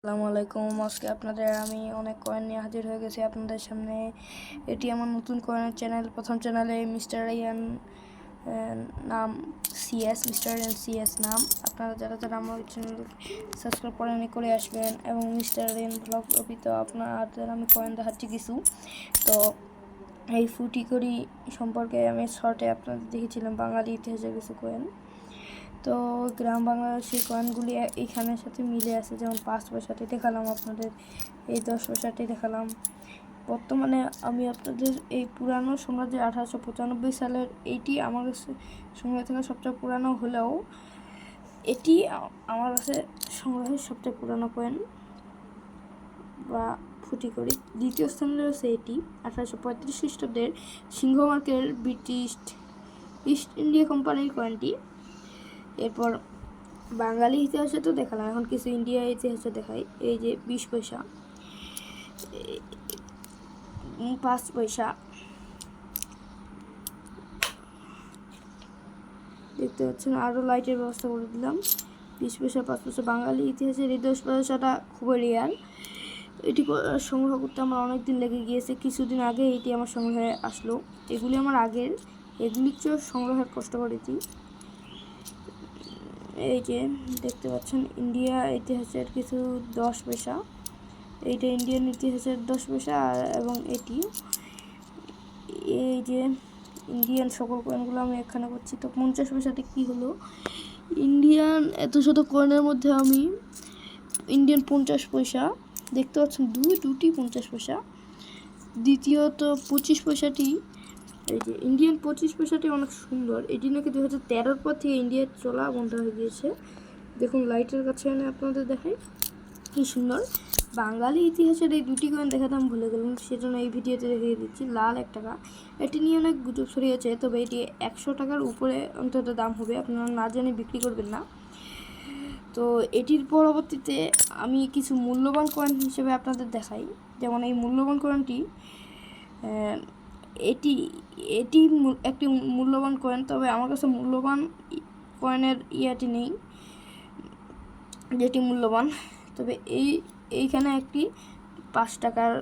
আসসালামু আলাইকুম। আজকে আপনাদের আমি অনেক কয়েন নিয়ে হাজির হয়ে গেছি আপনাদের সামনে। এটি আমার নতুন কয়েনের চ্যানেল। প্রথম চ্যানেলে মিস্টার ইয়ান নাম সিএস, মিস্টার ইয়ান সিএস নাম। আপনারা যারা যারা আমার চ্যানেল সাবস্ক্রাইব করেন করে আসবেন। এবং মিস্টার ইয়ান ব্লগ অপিত আপনাদের আমি কয়েন দেখাচ্ছি কিছু। তো এই ফুটি করি সম্পর্কে আমি শর্টে আপনাদের দেখেছিলাম। বাঙালি ইতিহাসের কিছু কয়েন। তো গ্রাম বাংলার সেই কয়েনগুলি এইখানের সাথে মিলে আছে, যেমন পাঁচ পয়সাটি দেখালাম আপনাদের, এই দশ পয়সাটি দেখালাম। বর্তমানে আমি আপনাদের এই পুরানো সাম্রাজ্যের আঠারোশো পঁচানব্বই সালের এইটি আমার কাছে সংগ্রহ থেকে সবচেয়ে পুরানো হলেও এটি আমার কাছে সংগ্রহের সবচেয়ে পুরানো কয়েন বা ফুটি করি। দ্বিতীয় স্থানে রয়েছে এটি, আঠারোশো পঁয়ত্রিশ খ্রিস্টাব্দের সিংহমার্কের ব্রিটিশ ইস্ট ইন্ডিয়া কোম্পানির কয়েনটি। এরপর বাঙালি ইতিহাসে তো দেখালাম, এখন কিছু ইন্ডিয়া ইতিহাসে দেখাই, এই যে বিশ পয়সা পাঁচ পয়সা। দেখতে পাচ্ছেন আরও লাইটের ব্যবস্থা করে দিলাম। বিশ পয়সা, পাঁচ পয়সা, বাঙালি ইতিহাসের এই দশ পয়সাটা খুবই রেয়ার এটি সংগ্রহ করতে আমার অনেক দিন লেগে গিয়েছে, কিছুদিন আগে এটি আমার সংগ্রহে আসলো। এগুলি আমার আগের, এগুলি সংগ্রহের কষ্ট করেছি এই যে দেখতে পাচ্ছেন, ইন্ডিয়া ইতিহাসের কিছু দশ পয়সা এইটা ইন্ডিয়ান ইতিহাসের দশ আর- এবং এটি। এই যে ইন্ডিয়ান সকল কয়েনগুলো আমি এখানে করছি। তো পঞ্চাশ পয়সাতে কী হলো? ইন্ডিয়ান এত শত কয়েনের মধ্যে আমি ইন্ডিয়ান পঞ্চাশ পয়সা। দেখতে পাচ্ছেন, দুই দুটি পঞ্চাশ পয়সা। দ্বিতীয়ত পঁচিশ পয়সাটি এই যে ইন্ডিয়ান পঁচিশ পয়সাটি অনেক সুন্দর। এটি নাকি দু হাজার তেরোর পর থেকে ইন্ডিয়ার চলা বন্ধ হয়ে গিয়েছে। দেখুন লাইটের কাছে এনে আপনাদের দেখাই। কি সুন্দর। বাঙালি ইতিহাসের এই দুটি কয়েন দেখাতে আমি ভুলে গেলাম, সেজন্য এই ভিডিওতে দেখিয়ে দিচ্ছি। লাল এক টাকা এটি নিয়ে অনেক গুজব ছড়িয়েছে, তবে এটি একশো টাকার উপরে অন্তত দাম হবে, আপনারা না জেনে বিক্রি করবেন না। তো এটির পরবর্তীতে আমি কিছু মূল্যবান কয়েন হিসেবে আপনাদের দেখাই। যেমন এই মূল্যবান কয়েনটি এটি এটি একটি মূল্যবান কয়েন তবে আমার কাছে মূল্যবান কয়েনের ইয়াটি নেই, যেটি মূল্যবান। তবে এই, এইখানে একটি পাঁচ টাকার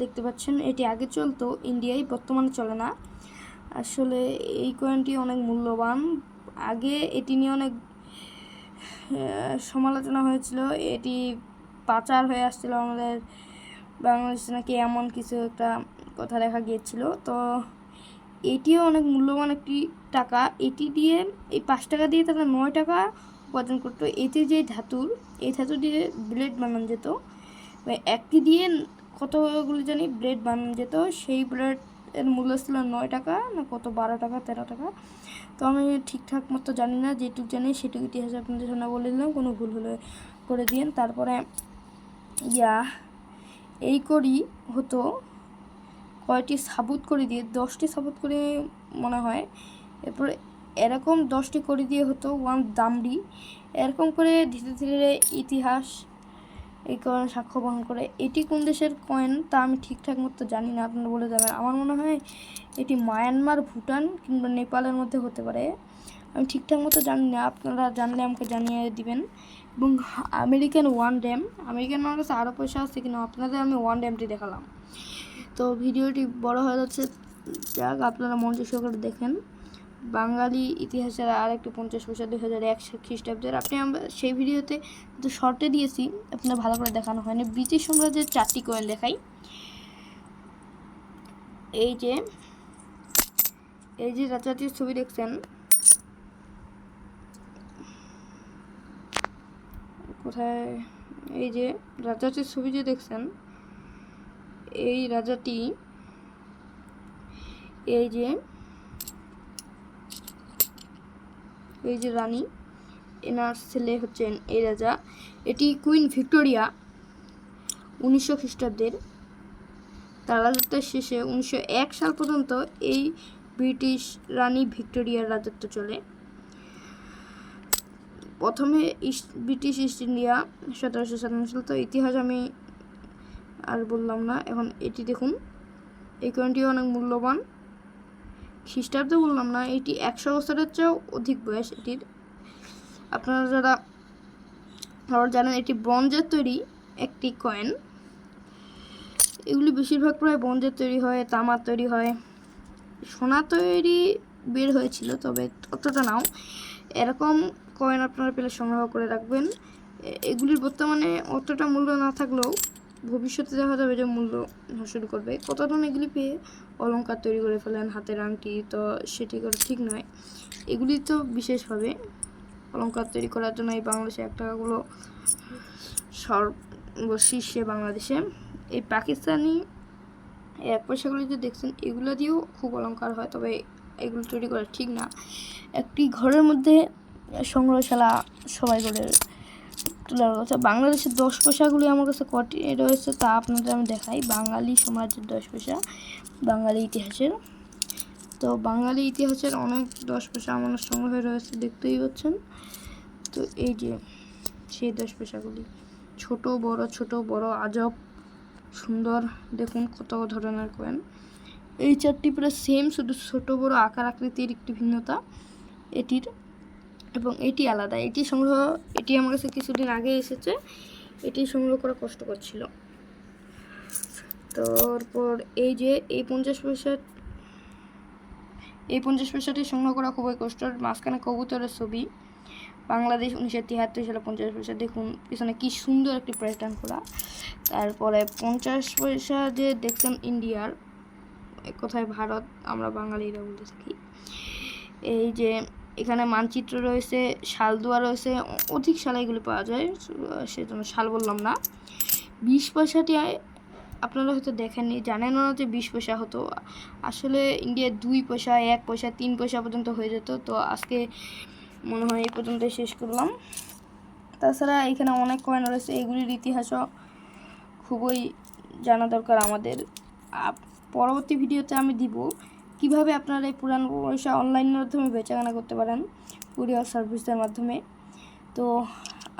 দেখতে পাচ্ছেন, এটি আগে চলতো, ইন্ডিয়ায়, বর্তমানে চলে না। আসলে এই কয়েনটি অনেক মূল্যবান। আগে এটি নিয়ে অনেক সমালোচনা হয়েছিল, এটি পাচার হয়ে আসছিল আমাদের বাংলাদেশে নাকি এমন কিছু একটা কথা দেখা গিয়েছিল। তো এটিও অনেক মূল্যবান একটি টাকা। এটি দিয়ে এই পাঁচ টাকা দিয়ে তারা নয় টাকা উপার্জন করতো। এতে যে ধাতুর, এই ধাতু দিয়ে ব্লেড বানানো যেত। মানে একটি দিয়ে কতগুলি জানি ব্লেড বানানো যেত। সেই ব্লেড এর মূল্য ছিল নয় টাকা না কত, বারো টাকা, তেরো টাকা। তো আমি ঠিকঠাক মতো জানি না, যেটুকু জানি সেটুকু ইতিহাস আপনাদের সামনে বলে দিলাম, কোনো ভুল হলে করে দিন তারপরে, ইয়া, এই করি হতো। কয়টি সাবুত করে দিয়ে, দশটি সাবুত করে মনে হয়, এরপর এরকম দশটি করে দিয়ে হতো ওয়ান দামড়ি, এরকম করে ধীরে ধীরে ইতিহাস, এই কয়েন সাক্ষ্য বহন করে। এটি কোন দেশের কয়েন তা আমি ঠিকঠাক মতো জানি না, আপনারা বলে দেবেন। আমার মনে হয় এটি মায়ানমার, ভুটান কিংবা নেপালের মধ্যে হতে পারে। আমি ঠিকঠাক মতো জানি না, আপনারা জানলে আমাকে জানিয়ে দিবেন। এবং আমেরিকান ওয়ান ড্যাম, আমেরিকান আমার কাছে আরও পয়সা আছে কিনা, আপনাদের আমি ওয়ান ড্যামটি দেখালাম। তো ভিডিওটি বড় হয়ে যাচ্ছে, যাক আপনারা মনোযোগ সহকারে দেখেন। বাঙালি ইতিহাসের আর একটি পঞ্চাশ পয়সা দুই হাজার এক খ্রিস্টাব্দের। আপনি আমরা সেই ভিডিওতে তো শর্টে দিয়েছি, আপনার ভালো করে দেখানো হয়নি। ব্রিটিশ সাম্রাজ্যের চারটি কয়েন দেখাই। এই যে এই যে রাজাটির ছবি দেখছেন। কোথায়? এই যে রাজাটির ছবি যে দেখছেন এই রাজাটি, এই যে এই যে রানী, এনার ছেলে হচ্ছেন এই রাজা। এটি কুইন ভিক্টোরিয়া উনিশশো খ্রিস্টাব্দের। তার রাজত্বের শেষে উনিশশো এক সাল পর্যন্ত এই ব্রিটিশ রানী ভিক্টোরিয়ার রাজত্ব চলে। প্রথমে ইস্ট ব্রিটিশ ইস্ট ইন্ডিয়া সতেরোশো সাতান্ন সাল তো ইতিহাস আমি আর বললাম না, এখন এটি দেখুন। এই কয়েনটিও অনেক মূল্যবান। খ্রিস্টাব্দ বললাম না, এটি একশো বছরের চেয়েও অধিক বয়স এটির। আপনারা যারা আবার জানেন, এটি ব্রঞ্জের তৈরি একটি কয়েন। এগুলি বেশিরভাগ প্রায় বঞ্জের তৈরি হয়, তামার তৈরি হয়। সোনা তৈরি বের হয়েছিল, তবে অতটা নাও। এরকম কয়েন আপনারা পেলে সংগ্রহ করে রাখবেন। এগুলির বর্তমানে অতটা মূল্য না থাকলেও ভবিষ্যতে দেখা যাবে যে মূল্য শুরু করবে কত কতজন এগুলি পেয়ে অলংকার তৈরি করে ফেলেন হাতের আংটি, তো সেটি করে ঠিক নয়। এগুলি তো বিশেষভাবে অলংকার তৈরি করার জন্য এই বাংলাদেশে এক টাকাগুলো সর্বশীর্ষে বাংলাদেশে। এই পাকিস্তানি এক পয়সাগুলি যে দেখছেন, এগুলো দিয়েও খুব অলঙ্কার হয়, তবে এগুলো তৈরি করা ঠিক না। একটি ঘরের মধ্যে সংগ্রহশালা সবাই করে তোলার কথা। বাংলাদেশের দশ পয়সাগুলি আমার কাছে কটি রয়েছে, তা আপনাদের আমি দেখাই। বাঙালি সমাজের দশ পয়সা বাঙালি ইতিহাসের। তো বাঙালি ইতিহাসের অনেক দশ পয়সা আমার সংগ্রহে রয়েছে, দেখতেই পাচ্ছেন। তো এই যে, সেই দশ পয়সাগুলি ছোট, বড় ছোট, বড়, আজব, সুন্দর, দেখুন কত ধরনের কয়েন। এই চারটি প্রায় সেম শুধু ছোট, বড় আকার আকৃতির একটি ভিন্নতা। এটির এবং এটি আলাদা। এটি সংগ্রহ, এটি আমার কাছে কিছুদিন আগে এসেছে। এটি সংগ্রহ করা কষ্টকর ছিল। তারপর এই যে, এই পঞ্চাশ পয়সা, এই পঞ্চাশ পয়সাটি সংগ্রহ করা খুবই কষ্টের। মাঝখানে কবুতরের ছবি। বাংলাদেশ উনিশশো তিয়াত্তর সালে পঞ্চাশ পয়সা। দেখুন, পিছনে কি সুন্দর একটি প্যাটার্ন করা। তারপরে পঞ্চাশ পয়সা যে দেখছেন ইন্ডিয়ার কোথায় ভারত, আমরা বাঙালিরা বলতে থাকি। এই যে এখানে মানচিত্র রয়েছে শালদুয়া রয়েছে, অধিক সালে এগুলি পাওয়া যায়, সেজন্য শাল বললাম না। বিশ পয়সাটি আপনারা হয়তো দেখেননি, জানেন না যে বিশ পয়সা হতো। আসলে ইন্ডিয়ায় দুই পয়সা, এক পয়সা, তিন পয়সা পর্যন্ত হয়ে যেত, তো আজকে মনে হয় এই পর্যন্ত শেষ করলাম। তাছাড়া এখানে অনেক কয়েন রয়েছে, এগুলির ইতিহাসও খুবই জানা দরকার আমাদের। পরবর্তী ভিডিওতে আমি দিব। কীভাবে আপনারা এই পুরানো পয়সা অনলাইনের মাধ্যমে বেচাকেনা করতে পারেন? কুরিয়ার সার্ভিসের মাধ্যমে। তো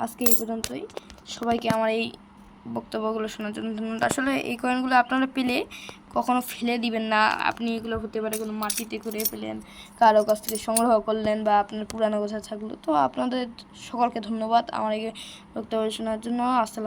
আজকে এই পর্যন্তই। সবাইকে আমার এই বক্তব্যগুলো শোনার জন্য ধন্যবাদ। আসলে এই কয়েনগুলো আপনারা পেলে কখনো ফেলে দিবেন না। আপনি এগুলো হতে পারে কোনো মাটিতে করে ফেলেন, কারও কাছ থেকে সংগ্রহ করলেন বা আপনার পুরানো কথা থাকল তো আপনাদের সকলকে ধন্যবাদ আমার এই বক্তব্য শোনার জন্য। আসসালাম